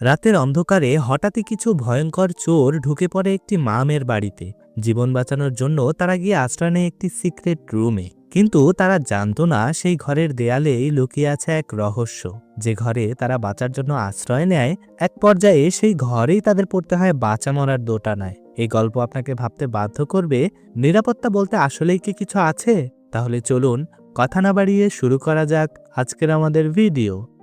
রাতের অন্ধকারে হঠাৎই কিছু ভয়ঙ্কর চোর ঢুকে পড়ে একটি মামের বাড়িতে। জীবন বাঁচানোর জন্য তারা গিয়ে আশ্রয় নেয় একটি সিক্রেট রুমে। কিন্তু তারা জানত না সেই ঘরের দেয়ালেই লুকিয়ে আছে এক রহস্য। যে ঘরে তারা বাঁচার জন্য আশ্রয় নেয়, এক পর্যায়ে সেই ঘরেই তাদের পড়তে হয় বাঁচা মরার দোটানায় এই গল্প আপনাকে ভাবতে বাধ্য করবে, নিরাপত্তা বলতে আসলেই কি কিছু আছে? তাহলে চলুন, কথা না বাড়িয়ে শুরু করা যাক আজকের আমাদের ভিডিও।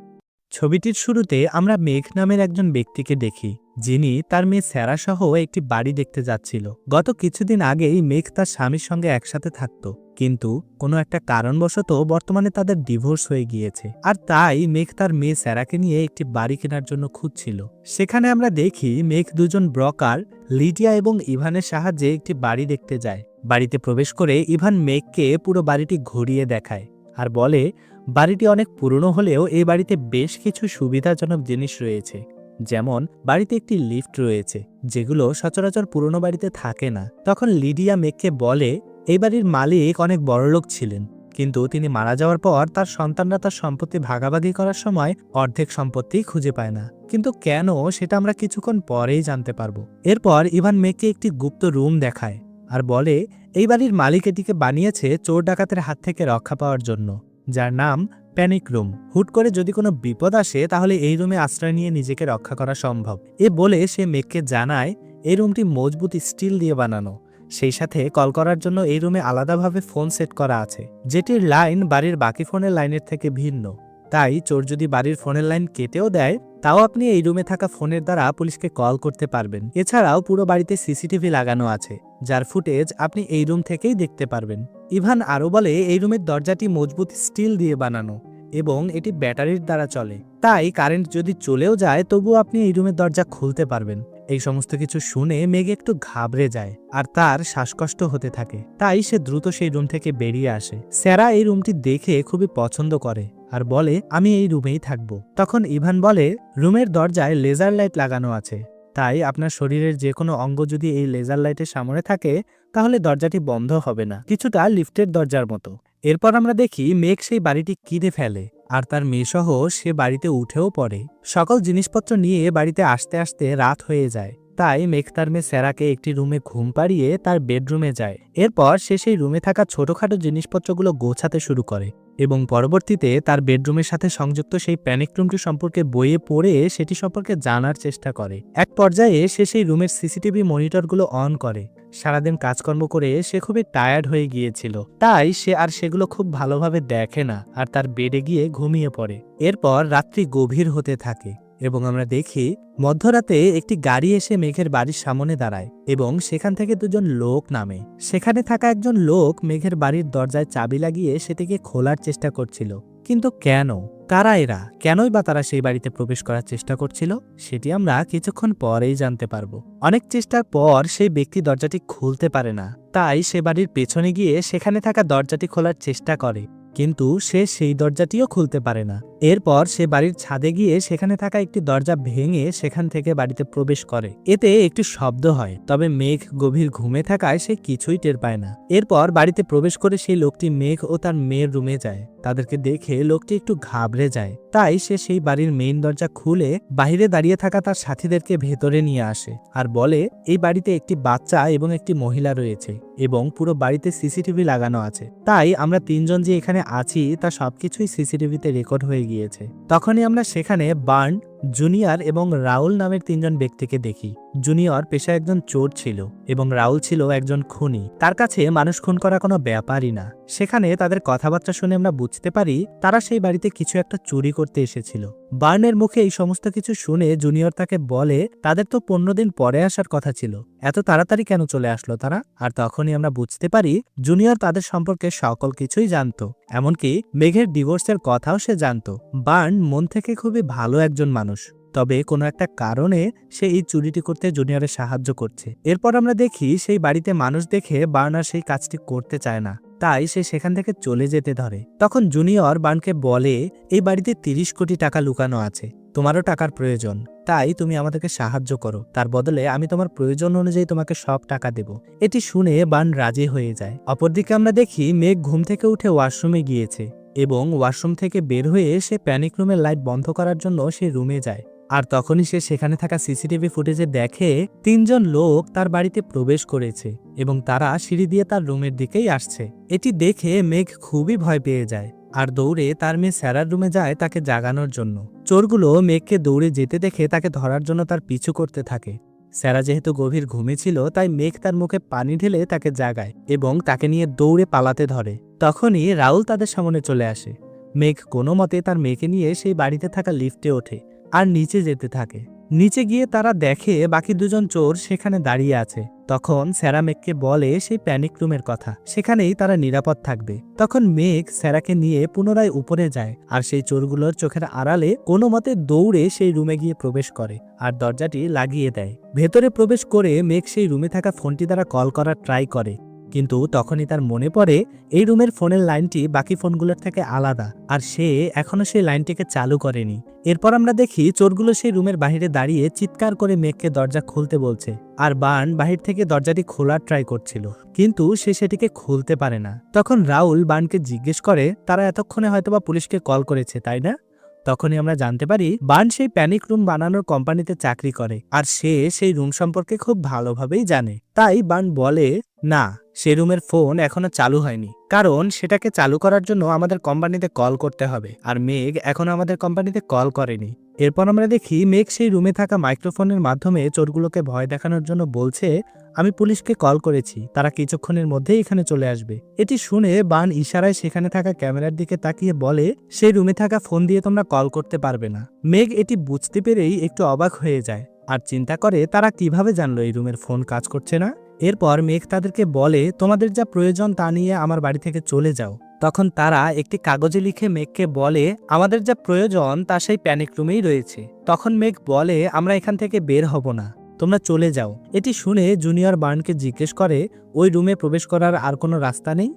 ছবিটির শুরুতে আমরা মেঘ নামের একজন ব্যক্তিকে দেখি, যিনি তার মেয়ে স্যারা সহ একটি বাড়ি দেখতে যাচ্ছিল। গত কিছুদিন আগেই মেঘ তার স্বামীর সঙ্গে একসাথে থাকত, কিন্তু কোনো একটা কারণবশত বর্তমানে তাদের ডিভোর্স হয়ে গিয়েছে। আর তাই মেঘ তার মেয়ে স্যারাকে নিয়ে একটি বাড়ি কেনার জন্য খুঁজছিল। সেখানে আমরা দেখি মেঘ দুজন ব্রকার, লিডিয়া এবং ইভানের সাহায্যে একটি বাড়ি দেখতে যায়। বাড়িতে প্রবেশ করে ইভান মেঘকে পুরো বাড়িটি ঘুরিয়ে দেখায় আর বলে বাড়িটি অনেক পুরনো হলেও এই বাড়িতে বেশ কিছু সুবিধাজনক জিনিস রয়েছে। যেমন, বাড়িতে একটি লিফট রয়েছে, যেগুলো সচরাচর পুরনো বাড়িতে থাকে না। তখন লিডিয়া মেঘকে বলে, এই বাড়ির মালিক অনেক বড়লোক ছিলেন, কিন্তু তিনি মারা যাওয়ার পর তার সন্তানরা তার সম্পত্তি ভাগাভাগি করার সময় অর্ধেক সম্পত্তি খুঁজে পায় না। কিন্তু কেন সেটা আমরা কিছুক্ষণ পরেই জানতে পারব। এরপর ইভান মেঘকে একটি গুপ্ত রুম দেখায় আর বলে, এই বাড়ির মালিক এটিকে বানিয়েছে চোর ডাকাতের হাত থেকে রক্ষা পাওয়ার জন্য। যার নাম প্যানিক রুম। হুট করে যদি কোনো বিপদ আসে, তাহলে এই রুমে আশ্রয় নিয়ে নিজেকে রক্ষা করা সম্ভব। এ বলে সে মেঘকে জানায় এই রুমটি মজবুত স্টিল দিয়ে বানানো। সেই সাথে কল করার জন্য এই রুমে আলাদাভাবে ফোন সেট করা আছে। যেটির লাইন বাড়ির বাকি ফোনের লাইনের থেকে ভিন্ন। তাই চোর যদি বাড়ির ফোনের লাইন কেটেও দেয়, তাও আপনি এই রুমে থাকা ফোনের দ্বারা পুলিশকে কল করতে পারবেন। এছাড়াও পুরো বাড়িতে সিসিটিভি লাগানো আছে, যার ফুটেজ আপনি এই রুম থেকেই দেখতে পারবেন। ইভান আরও বলে, এই রুমের দরজাটি মজবুত স্টিল দিয়ে বানানো এবং এটি ব্যাটারির দ্বারা চলে। তাই কারেন্ট যদি চলেও যায়, তবুও আপনি এই রুমের দরজা খুলতে পারবেন এই সমস্ত কিছু শুনে মেঘ একটু ঘাবড়ে যায় আর তার শ্বাসকষ্ট হতে থাকে। তাই সে দ্রুত সেই রুম থেকে বেরিয়ে আসে। স্যারা এই রুমটি দেখে খুবই পছন্দ করে আর বলে, আমি এই রুমেই থাকব তখন ইভান বলে, রুমের দরজায় লেজার লাইট লাগানো আছে। তাই আপনার শরীরের যে কোনো অঙ্গ যদি এই লেজার লাইটের সামনে থাকে তাহলে দরজাটি বন্ধ হবে না। কিছুটা লিফটের দরজার মতো। এরপর আমরা দেখি মেঘ সেই বাড়িটি কিনে ফেলে, আর তার মেয়ে সহ সে বাড়িতে উঠেও পড়ে। সকল জিনিসপত্র নিয়ে বাড়িতে আসতে আসতে রাত হয়ে যায়। তাই মেঘ তার মেয়ে স্যারাকে একটি রুমে ঘুম পাড়িয়ে তার বেডরুমে যায়। এরপর সে সেই রুমে থাকা ছোটখাটো জিনিসপত্রগুলো গোছাতে শুরু করে। এবং পরবর্তীতে তার বেডরুমের সাথে সংযুক্ত সেই প্যানিক রুমটি সম্পর্কে বইয়ে পড়ে সেটি সম্পর্কে জানার চেষ্টা করে। এক পর্যায়ে সে সেই রুমের সিসিটিভি মনিটরগুলো অন করে। সারাদিন কাজকর্ম করে সে খুবই টায়ার্ড হয়ে গিয়েছিল। তাই সে আর সেগুলো খুব ভালোভাবে দেখে না আর তার বেডে গিয়ে ঘুমিয়ে পড়ে। এরপর রাত্রি গভীর হতে থাকে। এবং আমরা দেখি, মধ্যরাতে একটি গাড়ি এসে মেঘের বাড়ির সামনে দাঁড়ায় এবং সেখান থেকে দুজন লোক নামে। সেখানে থাকা একজন লোক মেঘের বাড়ির দরজায় চাবি লাগিয়ে সেটিকে খোলার চেষ্টা করছিল। কিন্তু কেন? কারা এরা? কেনই বা তারা সেই বাড়িতে প্রবেশ করার চেষ্টা করছিল? সেটি আমরা কিছুক্ষণ পরেই জানতে পারব। অনেক চেষ্টার পর সেই ব্যক্তি দরজাটি খুলতে পারে না। তাই সে বাড়ির পেছনে গিয়ে সেখানে থাকা দরজাটি খোলার চেষ্টা করে। কিন্তু সে সেই দরজাটিও খুলতে পারে না। এরপর সে বাড়ির ছাদে গিয়ে সেখানে থাকা একটি দরজা ভেঙে সেখান থেকে বাড়িতে প্রবেশ করে। এতে একটি শব্দ হয়, তবে মেঘ গভীর ঘুমে থাকায় সে কিছুই টের পায় না। এরপর বাড়িতে প্রবেশ করে সেই লোকটি মেঘ ও তার মেয়ের রুমে যায়। তাদেরকে দেখে লোকটি একটু ঘাবড়ে যায়। তাই সে সেই বাড়ির মেইন দরজা খুলে বাহিরে দাঁড়িয়ে থাকা তার সাথীদেরকে ভেতরে নিয়ে আসে আর বলে, এই বাড়িতে একটি বাচ্চা এবং একটি মহিলা রয়েছে এবং পুরো বাড়িতে সিসিটিভি লাগানো আছে। তাই আমরা তিনজন যে এখানে আছি, তা সবকিছুই সিসিটিভিতে রেকর্ড হয়ে গিয়েছে। তখনই আমরা সেখানে বার্ন জুনিয়র এবং রাউল নামের তিনজন ব্যক্তিকে দেখি। জুনিয়র পেশা একজন চোর ছিল এবং রাউল ছিল একজন খুনি। তার কাছে মানুষ খুন করা কোনো ব্যাপারই না। সেখানে তাদের কথাবার্তা শুনে আমরা বুঝতে পারি, তারা সেই বাড়িতে কিছু একটা চুরি করতে এসেছিল। বার্নের মুখে এই সমস্ত কিছু শুনে জুনিয়র তাকে বলে, তাদের তো পনেরো দিন পরে আসার কথা ছিল। এত তাড়াতাড়ি কেন চলে আসলো তারা? আর তখনই আমরা বুঝতে পারি, জুনিয়র তাদের সম্পর্কে সকল কিছুই জানত। এমনকি মেঘের ডিভোর্সের কথাও সে জানত। বার্ন মন থেকে খুবই ভালো একজন মানুষ। তবে কোনো একটা কারণে সে এই চুরিটি করতে জুনিয়রের সাহায্য করছে। এরপর আমরা দেখি, সেই বাড়িতে মানুষ দেখে বার্নার সেই কাজটি করতে চায় না। তাই সে সেখান থেকে চলে যেতে ধরে। তখন জুনিয়র বার্নকে বলে, এই বাড়িতে তিরিশ কোটি টাকা লুকানো আছে, তোমারও টাকার প্রয়োজন। তাই তুমি আমাদেরকে সাহায্য করো। তার বদলে আমি তোমার প্রয়োজন অনুযায়ী তোমাকে সব টাকা দেব এটি শুনে বান রাজি হয়ে যায়। অপরদিকে আমরা দেখি মেঘ ঘুম থেকে উঠে ওয়াশরুমে গিয়েছে এবং ওয়াশরুম থেকে বের হয়ে সে প্যানিক রুমের লাইট বন্ধ করার জন্য সে রুমে যায়। আর তখনই সে সেখানে থাকা সিসিটিভি ফুটেজে দেখে তিনজন লোক তার বাড়িতে প্রবেশ করেছে এবং তারা সিঁড়ি দিয়ে তার রুমের দিকেই আসছে। এটি দেখে মেঘ খুবই ভয় পেয়ে যায় আর দৌড়ে তার মেয়ে স্যারার রুমে যায় তাকে জাগানোর জন্য। চোরগুলো মেঘকে দৌড়ে যেতে দেখে তাকে ধরার জন্য তার পিছু করতে থাকে। স্যারা যেহেতু গভীর ঘুমে ছিল, তাই মেঘ তার মুখে পানি ঢেলে তাকে জাগায় এবং তাকে নিয়ে দৌড়ে পালাতে ধরে। তখনই রাহুল তাদের সামনে চলে আসে। মেঘ কোনো মতে তার মেয়েকে নিয়ে সেই বাড়িতে থাকা লিফটে ওঠে। আর নিচে যেতে থাকে। নিচে গিয়ে তারা দেখে বাকি দুজন চোর সেখানে দাঁড়িয়ে আছে। তখন স্যারা মেঘকে বলে সেই প্যানিক রুমের কথা। সেখানেই তারা নিরাপদ থাকবে। তখন মেঘ স্যারাকে নিয়ে পুনরায় উপরে যায় আর সেই চোরগুলোর চোখের আড়ালে কোনো মতে দৌড়ে সেই রুমে গিয়ে প্রবেশ করে আর দরজাটি লাগিয়ে দেয়। ভেতরে প্রবেশ করে মেঘ সেই রুমে থাকা ফোনটি দ্বারা কল করার ট্রাই করে। কিন্তু তখনই তার মনে পড়ে, এই রুমের ফোনের লাইনটি বাকি ফোনগুলোর থেকে আলাদা, আর সে এখনও সেই লাইনটিকে চালু করেনি। এরপর আমরা দেখি চোরগুলো সেই রুমের বাহিরে দাঁড়িয়ে চিৎকার করে মেঘকে দরজা খুলতে বলছে, আর বান বাহির থেকে দরজাটি খোলার ট্রাই করছিল, কিন্তু সে সেটিকে খুলতে পারে না। তখন রাউল বানকে জিজ্ঞেস করে, তারা এতক্ষণে হয়তোবা পুলিশকে কল করেছে, তাই না? তখনই আমরা জানতে পারি বান সেই প্যানিক রুম বানানোর কোম্পানিতে চাকরি করে, আর সে সেই রুম সম্পর্কে খুব ভালোভাবেই জানে। তাই বান বলে, না সে রুমের ফোন এখনও চালু হয়নি। কারণ সেটাকে চালু করার জন্য আমাদের কোম্পানিতে কল করতে হবে। আর মেঘ এখনও আমাদের কোম্পানিতে কল করেনি। এরপর আমরা দেখি মেঘ সেই রুমে থাকা মাইক্রোফোনের মাধ্যমে চোরগুলোকে ভয় দেখানোর জন্য বলছে, আমি পুলিশকে কল করেছি। তারা কিছুক্ষণের মধ্যেই এখানে চলে আসবে। এটি শুনে বান ইশারায় সেখানে থাকা ক্যামেরার দিকে তাকিয়ে বলে, সেই রুমে থাকা ফোন দিয়ে তোমরা কল করতে পারবে না। মেঘ এটি বুঝতে পেরেই একটু অবাক হয়ে যায়। আর চিন্তা করে, তারা কীভাবে জানলো এই রুমের ফোন কাজ করছে না? এরপর মেঘ তাদেরকে বলে, তোমাদের যা প্রয়োজন তা নিয়ে আমার বাড়ি থেকে চলে যাও। তখন তারা একটি কাগজে লিখে মেঘকে বলে, আমাদের যা প্রয়োজন তা সেই প্যানিক রুমেই রয়েছে। তখন মেঘ বলে, আমরা এখান থেকে বের হব না, তোমরা চলে যাও। এটি শুনে জুনিয়র বার্নকে জিজ্ঞেস করে, ওই রুমে প্রবেশ করার আর কোনো রাস্তা নেই?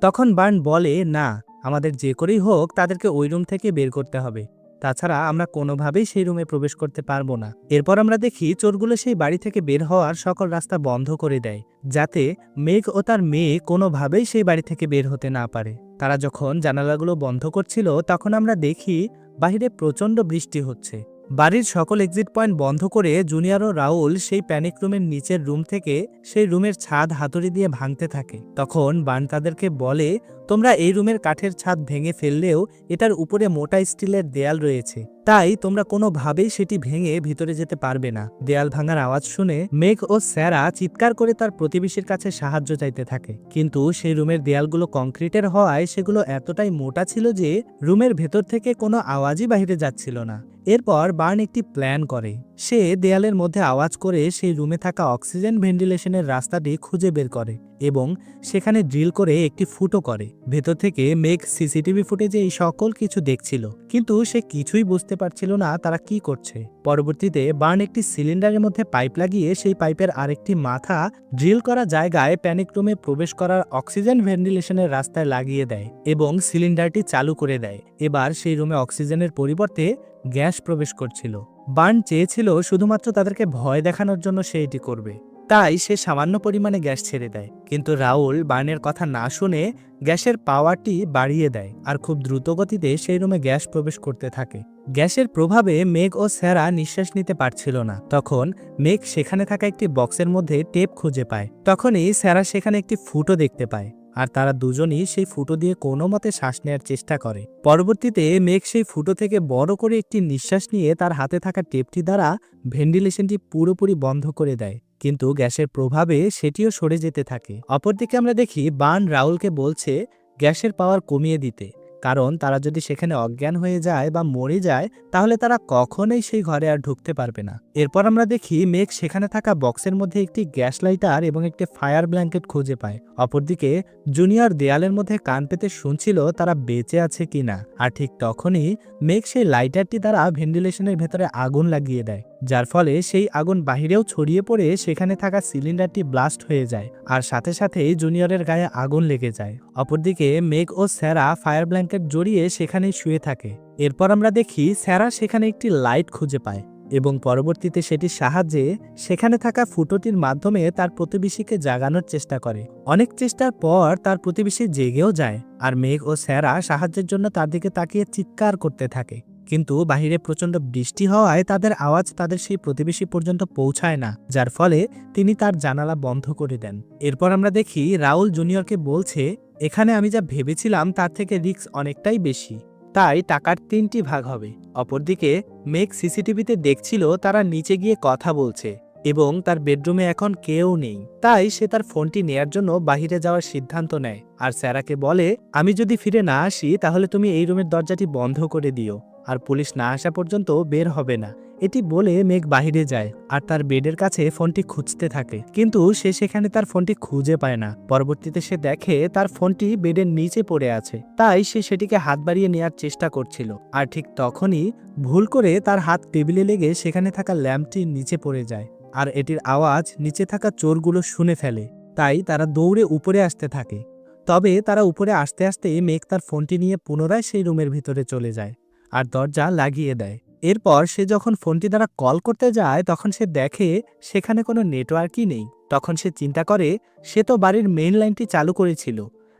তখন বার্ন বলে, না, আমাদের যে করেই হোক, তাদেরকে ওই রুম থেকে বের করতে হবে। তাছাড়া আমরা কোনোভাবেই সেই রুমে প্রবেশ করতে পারব না। এরপর আমরা দেখি চোরগুলো সেই বাড়ি থেকে বের হওয়ার সকল রাস্তা বন্ধ করে দেয়, যাতে মেঘ ও তার মেয়ে কোনোভাবেই সেই বাড়ি থেকে বের হতে না পারে। তারা যখন জানালাগুলো বন্ধ করছিল, তখন আমরা দেখি বাহিরে প্রচণ্ড বৃষ্টি হচ্ছে। বাড়ির সকল এক্সিট পয়েন্ট বন্ধ করে জুনিয়র ও রাউল সেই প্যানিক রুমের নিচের রুম থেকে সেই রুমের ছাদ হাতুড়ি দিয়ে ভাঙতে থাকে। তখন বান তাদেরকে বলে তোমরা এই রুমের কাঠের ছাদ ভেঙে ফেললেও এটার উপরে মোটা স্টিলের দেয়াল রয়েছে। তাই তোমরা কোনোভাবেই সেটি ভেঙে ভিতরে যেতে পারবে না। দেয়াল ভাঙার আওয়াজ শুনে মেঘ ও স্যারা চিৎকার করে তার প্রতিবেশীর কাছে সাহায্য চাইতে থাকে। কিন্তু সেই রুমের দেয়ালগুলো কংক্রিটের হওয়ায় সেগুলো এতটাই মোটা ছিল যে রুমের ভেতর থেকে কোনো আওয়াজই বাইরে যাচ্ছিল না। এরপর বার্ন একটি প্ল্যান করে। সে দেয়ালের মধ্যে আওয়াজ করে সেই রুমে থাকা অক্সিজেন ভেন্টিলেশনের রাস্তাটি খুঁজে বের করে এবং সেখানে ড্রিল করে একটি ফুটো করে। ভেতর থেকে মেঘ সিসিটিভি ফুটেজে এই সকল কিছু দেখছিল, কিন্তু সে কিছুই বুঝতে পারছিল না তারা কি করছে। পরবর্তীতে বার্ন একটি সিলিন্ডারের মধ্যে পাইপ লাগিয়ে সেই পাইপের আরেকটি মাথা ড্রিল করা জায়গায় প্যানিক রুমে প্রবেশ করার অক্সিজেন ভেন্টিলেশনের রাস্তায় লাগিয়ে দেয় এবং সিলিন্ডারটি চালু করে দেয়। এবার সেই রুমে অক্সিজেনের পরিবর্তে গ্যাস প্রবেশ করছিল। বার্ন চেয়েছিল শুধুমাত্র তাদেরকে ভয় দেখানোর জন্য সে এটি করবে। তাই সে সামান্য পরিমাণে গ্যাস ছেড়ে দেয়। কিন্তু রাউল বার্নের কথা না শুনে গ্যাসের পাওয়ারটি বাড়িয়ে দেয় আর খুব দ্রুত গতিতে সেই রুমে গ্যাস প্রবেশ করতে থাকে। গ্যাসের প্রভাবে মেঘ ও স্যারা নিঃশ্বাস নিতে পারছিল না। তখন মেঘ সেখানে থাকা একটি বক্সের মধ্যে টেপ খুঁজে পায়। তখনই স্যারা সেখানে একটি ফুটো দেখতে পায়। আর তারা দুজনই সেই ফুটো দিয়ে কোনো মতে শ্বাস নেওয়ার চেষ্টা করে। পরবর্তীতে মেঘ সেই ফুটো থেকে বড় করে একটি নিঃশ্বাস নিয়ে তার হাতে থাকা টেপটি দ্বারা ভেন্টিলেশনটি পুরোপুরি বন্ধ করে দেয়, কিন্তু গ্যাসের প্রভাবে সেটিও সরে যেতে থাকে। অপরদিকে আমরা দেখি বান রাউলকে বলছে, গ্যাসের পাওয়ার কমিয়ে দিতে। কারণ তারা যদি সেখানে অজ্ঞান হয়ে যায় বা মরে যায়, তাহলে তারা কখনোই সেই ঘরে আর ঢুকতে পারবে না। এরপর আমরা দেখি মেঘ সেখানে থাকা বক্সের মধ্যে একটি গ্যাস লাইটার এবং একটি ফায়ার ব্ল্যাঙ্কেট খুঁজে পায়। অপরদিকে, জুনিয়র দেয়ালের মধ্যে কান পেতে শুনছিল তারা বেঁচে আছে কিনা। আর ঠিক তখনই মেঘ সেই লাইটারটি দ্বারা ভেন্টিলেশনের ভেতরে আগুন লাগিয়ে দেয়। যার ফলে সেই আগুন বাহিরেও ছড়িয়ে পড়ে সেখানে থাকা সিলিন্ডারটি ব্লাস্ট হয়ে যায় আর সাথে সাথেই জুনিয়রের গায়ে আগুন লেগে যায়। অপরদিকে মেঘ ও স্যারা ফায়ার ব্ল্যাঙ্কেট জড়িয়ে সেখানেই শুয়ে থাকে। এরপর আমরা দেখি স্যারা সেখানে একটি লাইট খুঁজে পায় এবং পরবর্তীতে সেটির সাহায্যে সেখানে থাকা ফুটোটির মাধ্যমে তার প্রতিবেশীকে জাগানোর চেষ্টা করে। অনেক চেষ্টার পর তার প্রতিবেশী জেগেও যায় আর মেঘ ও স্যারা সাহায্যের জন্য তার দিকে তাকিয়ে চিৎকার করতে থাকে। কিন্তু বাহিরে প্রচণ্ড বৃষ্টি হওয়ায় তাদের আওয়াজ তাদের সেই প্রতিবেশী পর্যন্ত পৌঁছায় না, যার ফলে তিনি তার জানালা বন্ধ করে দেন। এরপর আমরা দেখি রাউল জুনিয়রকে বলছে, এখানে আমি যা ভেবেছিলাম তার থেকে রিস্ক অনেকটাই বেশি। তাই টাকার তিনটি ভাগ হবে। অপরদিকে মেঘ সিসিটিভিতে দেখছিল তারা নিচে গিয়ে কথা বলছে এবং তার বেডরুমে এখন কেউ নেই। তাই সে তার ফোনটি নেয়ার জন্য বাহিরে যাওয়ার সিদ্ধান্ত নেয়। আর স্যারাকে বলে, আমি যদি ফিরে না আসি, তাহলে তুমি এই রুমের দরজাটি বন্ধ করে দিও। আর পুলিশ না আসা পর্যন্ত বের হবে না। এটি বলে মেঘ বাহিরে যায় আর তার বেডের কাছে ফোনটি খুঁজতে থাকে। কিন্তু সে সেখানে তার ফোনটি খুঁজে পায় না। পরবর্তীতে সে দেখে তার ফোনটি বেডের নিচে পড়ে আছে। তাই সে সেটিকে হাত বাড়িয়ে নেওয়ার চেষ্টা করছিল। আর ঠিক তখনই ভুল করে তার হাত টেবিলে লেগে সেখানে থাকা ল্যাম্পটি নিচে পড়ে যায় আর এটির আওয়াজ নিচে থাকা চোরগুলো শুনে ফেলে। তাই তারা দৌড়ে উপরে আসতে থাকে। তবে তারা উপরে আসতে আসতে মেঘ তার ফোনটি নিয়ে পুনরায় সেই রুমের ভিতরে চলে যায়। আর দরজা লাগিয়ে দেয়। এরপর সে যখন ফোনটি দ্বারা কল করতে যায়, তখন সে দেখে সেখানে কোনো নেটওয়ার্কই নেই। তখন সে চিন্তা করে, সে তো বাড়ির মেইন লাইনটি চালু করেছিল।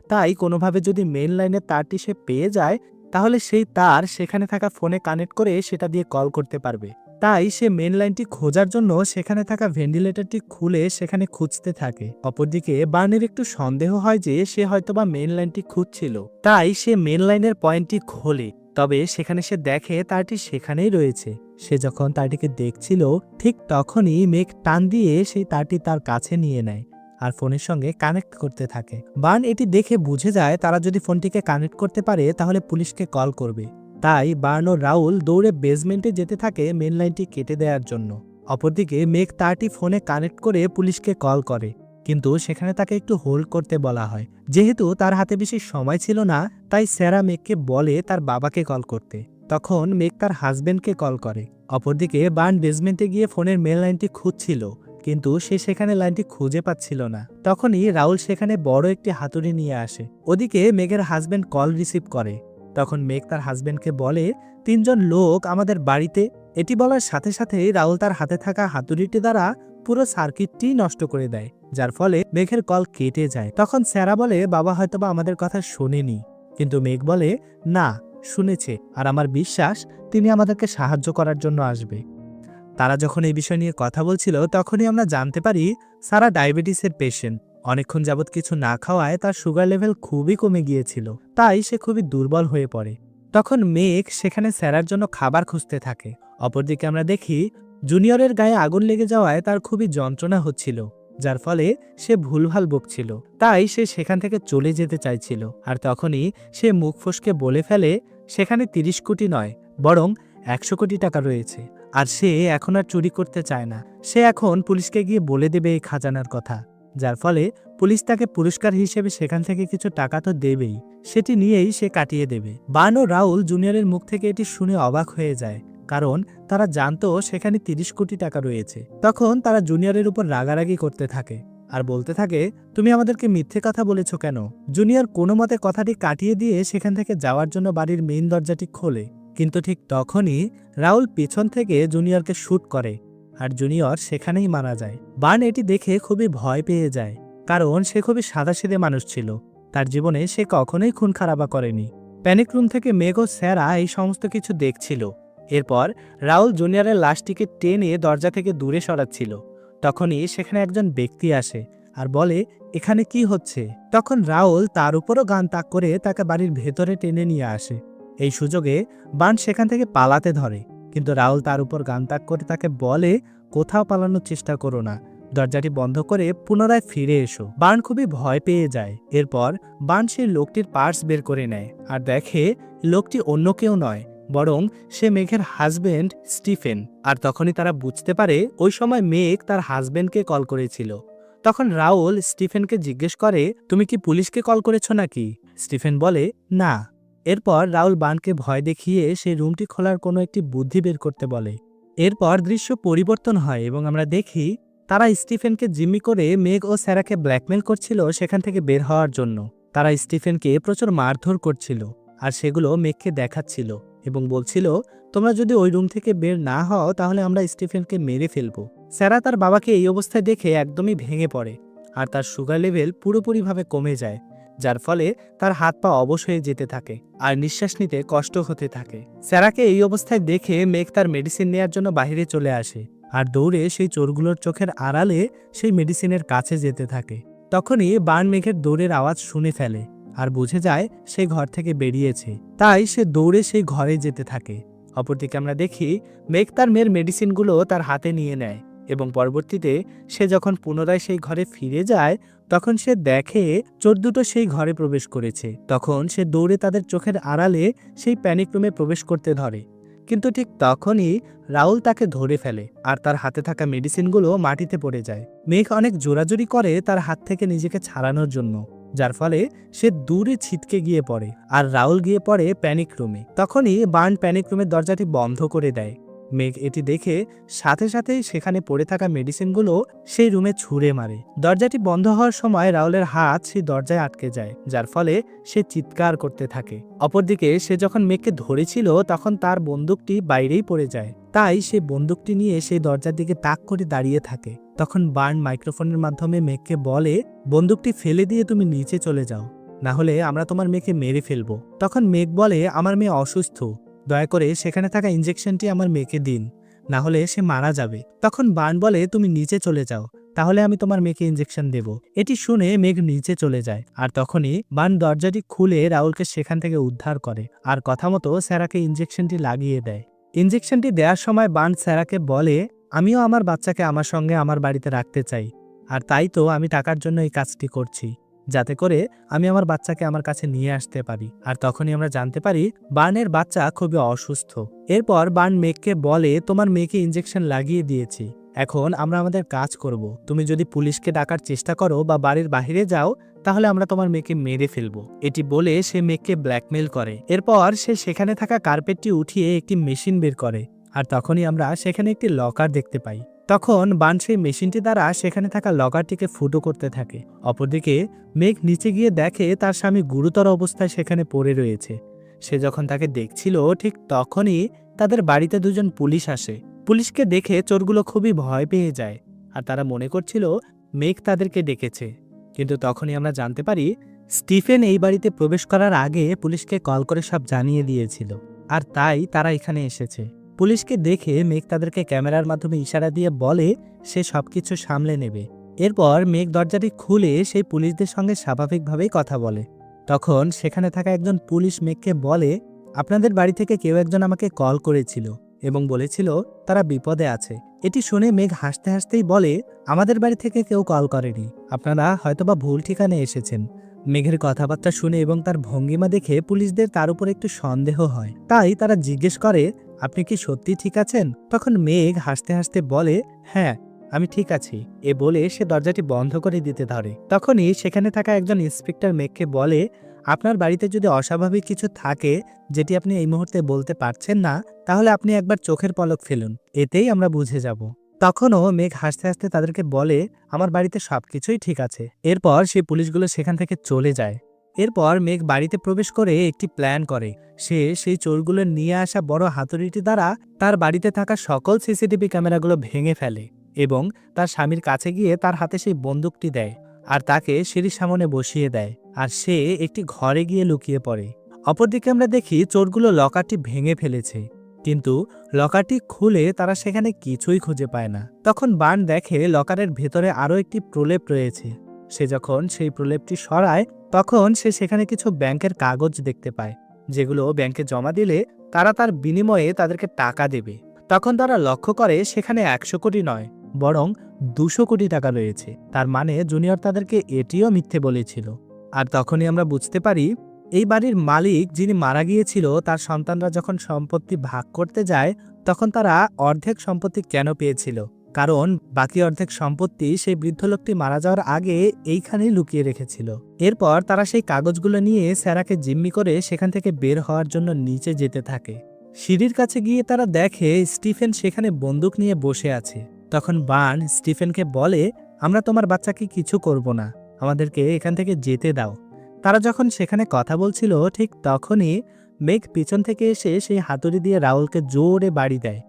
তাই কোনোভাবে যদি মেইন লাইনের তারটি সে পেয়ে যায়, তাহলে সেই তার সেখানে থাকা ফোনে কানেক্ট করে সেটা দিয়ে কল করতে পারবে। তাই সে মেন লাইনটি খোঁজার জন্য সেখানে থাকা ভেন্টিলেটরটি খুলে সেখানে খুঁজতে থাকে। অপরদিকে বার্নের একটু সন্দেহ হয় যে সে হয়তোবা মেন লাইনটি খুঁজছিল। তাই সে মেন লাইনের পয়েন্টটি খোলে। তবে সেখানে সে দেখে তারটি সেখানেই রয়েছে। সে যখন তারটিকে দেখছিল, ঠিক তখনই মেঘ টান দিয়ে সেই তারটি তার কাছে নিয়ে নেয় আর ফোনের সঙ্গে কানেক্ট করতে থাকে। বার্ন এটি দেখে বুঝে যায়, তারা যদি ফোনটিকে কানেক্ট করতে পারে, তাহলে পুলিশকে কল করবে। তাই বার্ন ও রাউল দৌড়ে বেসমেন্টে যেতে থাকে মেন লাইনটি কেটে দেওয়ার জন্য। অপরদিকে মেঘ তারটি ফোনে কানেক্ট করে পুলিশকে কল করে। কিন্তু সেখানে তাকে একটু হোল্ড করতে বলা হয়। যেহেতু তার হাতে বেশি সময় ছিল না, তাই স্যারা মেঘকে বলে তার বাবাকে কল করতে। তখন মেঘ তার হাজবেন্ডকে কল করে। অপরদিকে বার্ন বেসমেন্টে গিয়ে ফোনের মেল লাইনটি খুঁজছিল, কিন্তু সে সেখানে লাইনটি খুঁজে পাচ্ছিল না। তখনই রাউল সেখানে বড় একটি হাতুড়ি নিয়ে আসে। ওদিকে মেঘের হাজবেন্ড কল রিসিভ করে। তখন মেঘ তার হাজবেন্ডকে বলে, তিনজন লোক আমাদের বাড়িতে। এটি বলার সাথে সাথেই রাহুল তার হাতে থাকা হাতুড়িটি দ্বারা পুরো সার্কিটটি নষ্ট করে দেয়, যার ফলে মেঘের কল কেটে যায়। তখন স্যারা বলে, বাবা হয়তোবা আমাদের কথা শোনেনি। কিন্তু মেঘ বলে, না, শুনেছে, আর আমার বিশ্বাস তিনি আমাদেরকে সাহায্য করার জন্য আসবে। তারা যখন এই বিষয় নিয়ে কথা বলছিল, তখনই আমরা জানতে পারি সারা ডায়াবেটিসের পেশেন্ট। অনেকক্ষণ যাবৎ কিছু না খাওয়ায় তার সুগার লেভেল খুবই কমে গিয়েছিল। তাই সে খুবই দুর্বল হয়ে পড়ে। তখন মেঘ সেখানে স্যারার জন্য খাবার খুঁজতে থাকে। অপরদিকে আমরা দেখি জুনিয়রের গায়ে আগুন লেগে যাওয়ায় তার খুবই যন্ত্রণা হচ্ছিল, যার ফলে সে ভুলভাল বকছিল। তাই সে সেখান থেকে চলে যেতে চাইছিল, আর তখনই সে মুখ ফসকে বলে ফেলে, সেখানে তিরিশ কোটি নয়, বরং একশো কোটি টাকা রয়েছে, আর সে এখন আর চুরি করতে চায় না। সে এখন পুলিশকে গিয়ে বলে দেবে এই খাজানার কথা, যার ফলে পুলিশ তাকে পুরস্কার হিসেবে সেখান থেকে কিছু টাকা তো দেবেই, সেটি নিয়েই সে কাটিয়ে দেবে। বান ও রাউল জুনিয়রের মুখ থেকে এটি শুনে অবাক হয়ে যায়, কারণ তারা জানতো সেখানে তিরিশ কোটি টাকা রয়েছে। তখন তারা জুনিয়রের উপর রাগারাগি করতে থাকে আর বলতে থাকে, তুমি আমাদেরকে মিথ্যে কথা বলেছ কেন? জুনিয়র কোনো মতে কথাটি কাটিয়ে দিয়ে সেখান থেকে যাওয়ার জন্য বাড়ির মেইন দরজাটি খোলে। কিন্তু ঠিক তখনই রাউল পেছন থেকে জুনিয়রকে শ্যুট করে আর জুনিয়র সেখানেই মারা যায়। বার্ন এটি দেখে খুবই ভয় পেয়ে যায়, কারণ সে খুবই সাদাসিদে মানুষ ছিল। তার জীবনে সে কখনোই খুন খারাপা করেনি। প্যানিক রুম থেকে মেঘ ও স্যারা এই সমস্ত কিছু দেখছিল। এরপর রাউল জুনিয়রের লাশটিকে টেনে দরজা থেকে দূরে সরাচ্ছিল। তখনই সেখানে একজন ব্যক্তি আসে আর বলে, এখানে কি হচ্ছে? তখন রাউল তার উপরও গান তাক করে তাকে বাড়ির ভেতরে টেনে নিয়ে আসে। এই সুযোগে বান সেখান থেকে পালাতে ধরে। কিন্তু রাহুল তার উপর গান তাক করে তাকে বলে, কোথাও পালানোর চেষ্টা করো না। দরজাটি বন্ধ করে পুনরায় ফিরে এসো বার্ন খুবই ভয় পেয়ে যায়। এরপর বার্ন সেই লোকটির পার্স বের করে নেয় আর দেখে লোকটি অন্য কেউ নয়। বরং সে মেঘের হাজবেন্ড স্টিফেন। আর তখনই তারা বুঝতে পারে ওই সময় মেঘ তার হাজবেন্ডকে কল করেছিল। তখন রাউল স্টিফেনকে জিজ্ঞেস করে, তুমি কি পুলিশকে কল করেছ নাকি? স্টিফেন বলে, না। এরপর রাউল বানকে ভয় দেখিয়ে সে রুমটি খোলার কোনো একটি বুদ্ধি বের করতে বলে। এরপর দৃশ্য পরিবর্তন হয় এবং আমরা দেখি তারা স্টিফেনকে জিম্মি করে মেঘ ও স্যারাকে ব্ল্যাকমেল করছিল সেখান থেকে বের হওয়ার জন্য। তারা স্টিফেনকে প্রচুর মারধর করছিল আর সেগুলো মেঘকে দেখাচ্ছিল। এবং বলছিল, তোমরা যদি ওই রুম থেকে বের না হও, তাহলে আমরা স্টিফেনকে মেরে ফেলব। স্যারা তার বাবাকে এই অবস্থায় দেখে একদমই ভেঙে পড়ে আর তার সুগার লেভেল পুরোপুরিভাবে কমে যায়, যার ফলে তার হাত পা অবশ হয়ে যেতে থাকে আর নিঃশ্বাস নিতে কষ্ট হতে থাকে। স্যারাকে এই অবস্থায় দেখে মেঘ তার মেডিসিন নেয়ার জন্য বাইরে চলে আসে আর দৌড়ে সেই চোরগুলোর চোখের আড়ালে সেই মেডিসিনের কাছে যেতে থাকে। তখনই বার্ন মেঘের দৌড়ের আওয়াজ শুনে ফেলে। আর বুঝে যায় সে ঘর থেকে বেরিয়েছে। তাই সে দৌড়ে সেই ঘরে যেতে থাকে। অপরদিকে আমরা দেখি মেঘ তার মেয়ের মেডিসিনগুলো তার হাতে নিয়ে নেয় এবং পরবর্তীতে সে যখন পুনরায় সেই ঘরে ফিরে যায়, তখন সে দেখে চোর দুটো সেই ঘরে প্রবেশ করেছে। তখন সে দৌড়ে তাদের চোখের আড়ালে সেই প্যানিক রুমে প্রবেশ করতে ধরে। কিন্তু ঠিক তখনই রাহুল তাকে ধরে ফেলে আর তার হাতে থাকা মেডিসিনগুলো মাটিতে পড়ে যায়। মেঘ অনেক জোরাজুরি করে তার হাত থেকে নিজেকে ছাড়ানোর জন্য। যার ফলে সে দূরে ছিটকে গিয়ে পড়ে আর রাহুল গিয়ে পড়ে প্যানিক রুমে তখনই বার্ন প্যানিক রুমের দরজাটি বন্ধ করে দেয়। মেঘ এটি দেখে সাথে সাথেই সেখানে পড়ে থাকা মেডিসিনগুলো সেই রুমে ছুঁড়ে মারে। দরজাটি বন্ধ হওয়ার সময় রাহুলের হাত সেই দরজায় আটকে যায়, যার ফলে সে চিৎকার করতে থাকে। অপরদিকে সে যখন মেঘকে ধরেছিল, তখন তার বন্দুকটি বাইরেই পড়ে যায়। তাই সে বন্দুকটি নিয়ে সেই দরজার দিকে তাক করে দাঁড়িয়ে থাকে। তখন বার্ন মাইক্রোফোনের মাধ্যমে মেঘকে বলে, বন্দুকটি ফেলে দিয়ে তুমি নিচে চলে যাও, না হলে আমরা তোমার মেয়েকে মেরে ফেলব। তখন মেঘ বলে, আমার মেয়ে অসুস্থ, দয়া করে সেখানে থাকা ইঞ্জেকশনটি আমার মেয়েকে দিন, না হলে সে মারা যাবে। তখন বার্ন বলে, তুমি নিচে চলে যাও, তাহলে আমি তোমার মেয়েকে ইঞ্জেকশন দেব। এটি শুনে মেঘ নিচে চলে যায়, আর তখনই বার্ন দরজাটি খুলে রাহুলকে সেখান থেকে উদ্ধার করে, আর কথা মতো স্যারাকে ইঞ্জেকশনটি লাগিয়ে দেয়। ইঞ্জেকশনটি দেওয়ার সময় বার্ন স্যারাকে বলে আমিও আমার বাচ্চাকে আমার সঙ্গে আমার বাড়িতে রাখতে চাই। আর তাই তো আমি টাকার জন্য এই কাজটি করছি, যাতে করে আমি আমার বাচ্চাকে আমার কাছে নিয়ে আসতে পারি। আর তখনই আমরা জানতে পারি, বার্নের বাচ্চা খুবই অসুস্থ। এরপর বার্ন মেঘকে বলে, তোমার মেয়েকে ইঞ্জেকশন লাগিয়ে দিয়েছি। এখন আমরা আমাদের কাজ করব। তুমি যদি পুলিশকে ডাকার চেষ্টা করো বা বাড়ির বাইরে যাও, তাহলে আমরা তোমার মেয়েকে মেরে ফেলব। এটি বলে সে মেঘকে ব্ল্যাকমেল করে। এরপর সে সেখানে থাকা কার্পেটটি উঠিয়ে একটি মেশিন বের করে। আর তখনই আমরা সেখানে একটি লকার দেখতে পাই। তখন বান সেই মেশিনটি দ্বারা সেখানে থাকা লকারটিকে ফুটো করতে থাকে। অপরদিকে মেঘ নিচে গিয়ে দেখে তার স্বামী গুরুতর অবস্থায় সেখানে পড়ে রয়েছে। সে যখন তাকে দেখছিল, ঠিক তখনই তাদের বাড়িতে দুজন পুলিশ আসে। পুলিশকে দেখে চোরগুলো খুবই ভয় পেয়ে যায় আর তারা মনে করছিল, মেঘ তাদেরকে ডেকেছে। কিন্তু তখনই আমরা জানতে পারি, স্টিফেন এই বাড়িতে প্রবেশ করার আগে পুলিশকে কল করে সব জানিয়ে দিয়েছিল। আর তাই তারা এখানে এসেছে। পুলিশকে দেখে মেঘ তাদেরকে ক্যামেরার মাধ্যমে ইশারা দিয়ে বলে, সে সবকিছু সামলে নেবে। এরপর মেঘ দরজাটি খুলে সেই পুলিশদের সঙ্গে স্বাভাবিকভাবেই কথা বলে। তখন সেখানে থাকা একজন পুলিশ মেঘকে বলে, আপনাদের বাড়ি থেকে কেউ একজন আমাকে কল করেছিল এবং বলেছিল তারা বিপদে আছে। এটি শুনে মেঘ হাসতে হাসতেই বলে, আমাদের বাড়ি থেকে কেউ কল করেনি। আপনারা হয়তোবা ভুল ঠিকানে এসেছেন। মেঘের কথাবার্তা শুনে এবং তার ভঙ্গিমা দেখে পুলিশদের তার উপর একটু সন্দেহ হয়। তাই তারা জিজ্ঞেস করে আপনি কি সত্যি ঠিক আছেন? তখন মেঘ হাসতে হাসতে বলে হ্যাঁ আমি ঠিক আছি। এ বলে সে দরজাটি বন্ধ করে দিতে ধরে। তখনই সেখানে থাকা একজন ইন্সপেক্টর মেঘকে বলে, আপনার বাড়িতে যদি অস্বাভাবিক কিছু থাকে যেটি আপনি এই মুহূর্তে বলতে পারছেন না, তাহলে আপনি একবার চোখের পলক ফেলুন। এতেই আমরা বুঝে যাব। তখনও মেঘ হাসতে হাসতে তাদেরকে বলে, আমার বাড়িতে সবকিছুই ঠিক আছে। এরপর সেই পুলিশগুলো সেখান থেকে চলে যায়। এরপর মেঘ বাড়িতে প্রবেশ করে একটি প্ল্যান করে। সে সেই চোরগুলো নিয়ে আসা বড় হাতুড়িটি দ্বারা তার বাড়িতে থাকা সকল সিসিটিভি ক্যামেরাগুলো ভেঙে ফেলে এবং তার স্বামীর কাছে গিয়ে তার হাতে সেই বন্দুকটি দেয় আর তাকে সিঁড়ির সামনে বসিয়ে দেয় আর সে একটি ঘরে গিয়ে লুকিয়ে পড়ে। অপরদিকে আমরা দেখি চোরগুলো লকারটি ভেঙে ফেলেছে। কিন্তু লকারটি খুলে তারা সেখানে কিছুই খুঁজে পায় না। তখন বান দেখে লকারের ভেতরে আরও একটি প্রলেপ রয়েছে। সে যখন সেই প্রলেপটি সরায় তখন সে সেখানে কিছু ব্যাংকের কাগজ দেখতে পায়, যেগুলো ব্যাংকে জমা দিলে তারা তার বিনিময়ে তাদেরকে টাকা দেবে। তখন তারা লক্ষ্য করে সেখানে একশো কোটি নয়, বরং দুশো কোটি টাকা রয়েছে। তার মানে জুনিয়র তাদেরকে এটিও মিথ্যে বলেছিল। আর তখনই আমরা বুঝতে পারি, এই বাড়ির মালিক যিনি মারা গিয়েছিল, তার সন্তানরা যখন সম্পত্তি ভাগ করতে যায়, তখন তারা অর্ধেক সম্পত্তি কেন পেয়েছিল? কারণ বাকি অর্ধেক সম্পত্তি সেই বৃদ্ধ লোকটি মারা যাওয়ার আগে এইখানেই লুকিয়ে রেখেছিল। এরপর তারা সেই কাগজগুলো নিয়ে স্যারাকে জিম্মি করে সেখান থেকে বের হওয়ার জন্য নিচে যেতে থাকে। সিঁড়ির কাছে গিয়ে তারা দেখে স্টিফেন সেখানে বন্দুক নিয়ে বসে আছে। তখন বান স্টিফেনকে বলে, আমরা তোমার বাচ্চাকে কিছু করব না। আমাদেরকে এখান থেকে যেতে দাও। তারা যখন সেখানে কথা বলছিল, ঠিক তখনই মেঘ পিছন থেকে এসে সেই হাতুড়ি দিয়ে রাহুলকে জোরে বাড়ি দেয়।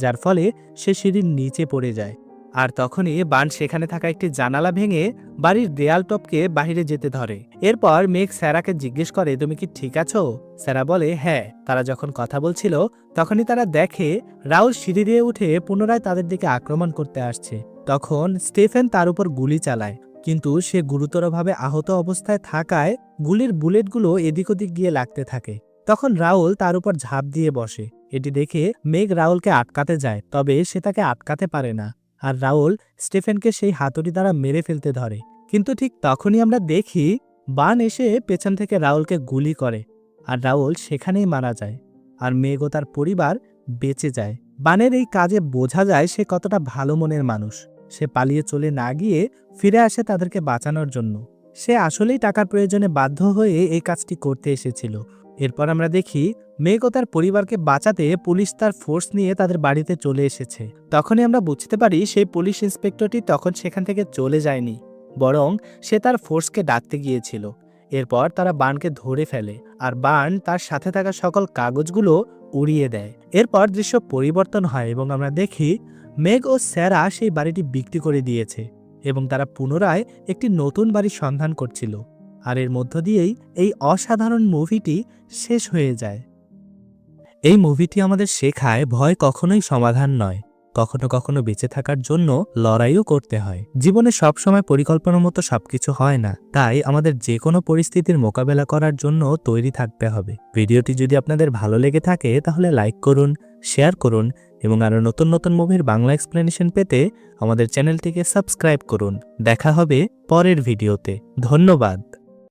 যার ফলে সে সিঁড়ির নিচে পড়ে যায়। আর তখনই বান সেখানে থাকা একটি জানালা ভেঙে বাড়ির দেয়াল টপকে বাইরে যেতে ধরে। এরপর মেঘ স্যারাকে জিজ্ঞেস করে, তুমি কি ঠিক আছো? স্যারা বলে হ্যাঁ। তারা যখন কথা বলছিল, তখনই তারা দেখে রাউল সিঁড়ি দিয়ে উঠে পুনরায় তাদের দিকে আক্রমণ করতে আসছে। তখন স্টেফেন তার উপর গুলি চালায়, কিন্তু সে গুরুতরভাবে আহত অবস্থায় থাকায় গুলির বুলেটগুলো এদিক ওদিক গিয়ে লাগতে থাকে। তখন রাউল তার উপর ঝাঁপ দিয়ে বসে। এটি দেখে মেঘ রাউলকে আটকাতে যায়, তবে সে তাকে আটকাতে পারে না। আর রাউল স্টেফেনকে সেই হাতুড়ি দ্বারা মেরে ফেলতে ধরে। কিন্তু ঠিক তখনই আমরা দেখি বান এসে পেছন থেকে রাউলকে গুলি করে, আর রাউল সেখানেই মারা যায়, আর মেঘ ও তার পরিবার বেঁচে যায়। বানের এই কাজে বোঝা যায় সে কতটা ভালো মনের মানুষ। সে পালিয়ে চলে না গিয়ে ফিরে আসে তাদেরকে বাঁচানোর জন্য। সে আসলেই টাকার প্রয়োজনে বাধ্য হয়ে এই কাজটি করতে এসেছিল। এরপর আমরা দেখি মেঘ ও তার পরিবারকে বাঁচাতে পুলিশ তার ফোর্স নিয়ে তাদের বাড়িতে চলে এসেছে। তখনই আমরা বুঝতে পারি সেই পুলিশ ইন্সপেক্টরটি তখন সেখান থেকে চলে যায়নি, বরং সে তার ফোর্সকে ডাকতে গিয়েছিল। এরপর তারা বানকে ধরে ফেলে আর বান তার সাথে থাকা সকল কাগজগুলো উড়িয়ে দেয়। এরপর দৃশ্য পরিবর্তন হয় এবং আমরা দেখি মেঘ ও স্যারা সেই বাড়িটি বিক্রি করে দিয়েছে এবং তারা পুনরায় একটি নতুন বাড়ির সন্ধান করছিল। আর এর মধ্য দিয়েই এই অসাধারণ মুভিটি শেষ হয়ে যায়। এই মুভিটি আমাদের শেখায় ভয় কখনোই সমাধান নয়, কখনো কখনো বেঁচে থাকার জন্য লড়াইও করতে হয়। জীবনে সবসময় পরিকল্পনা মতো সবকিছু হয় না, তাই আমাদের যে কোনো পরিস্থিতির মোকাবেলা করার জন্য তৈরি থাকতে হবে। ভিডিওটি যদি আপনাদের ভালো লেগে থাকে, তাহলে লাইক করুন, শেয়ার করুন এবং আরও নতুন নতুন মুভির বাংলা এক্সপ্লেনেশন পেতে আমাদের চ্যানেলটিকে সাবস্ক্রাইব করুন। দেখা হবে পরের ভিডিওতে। ধন্যবাদ।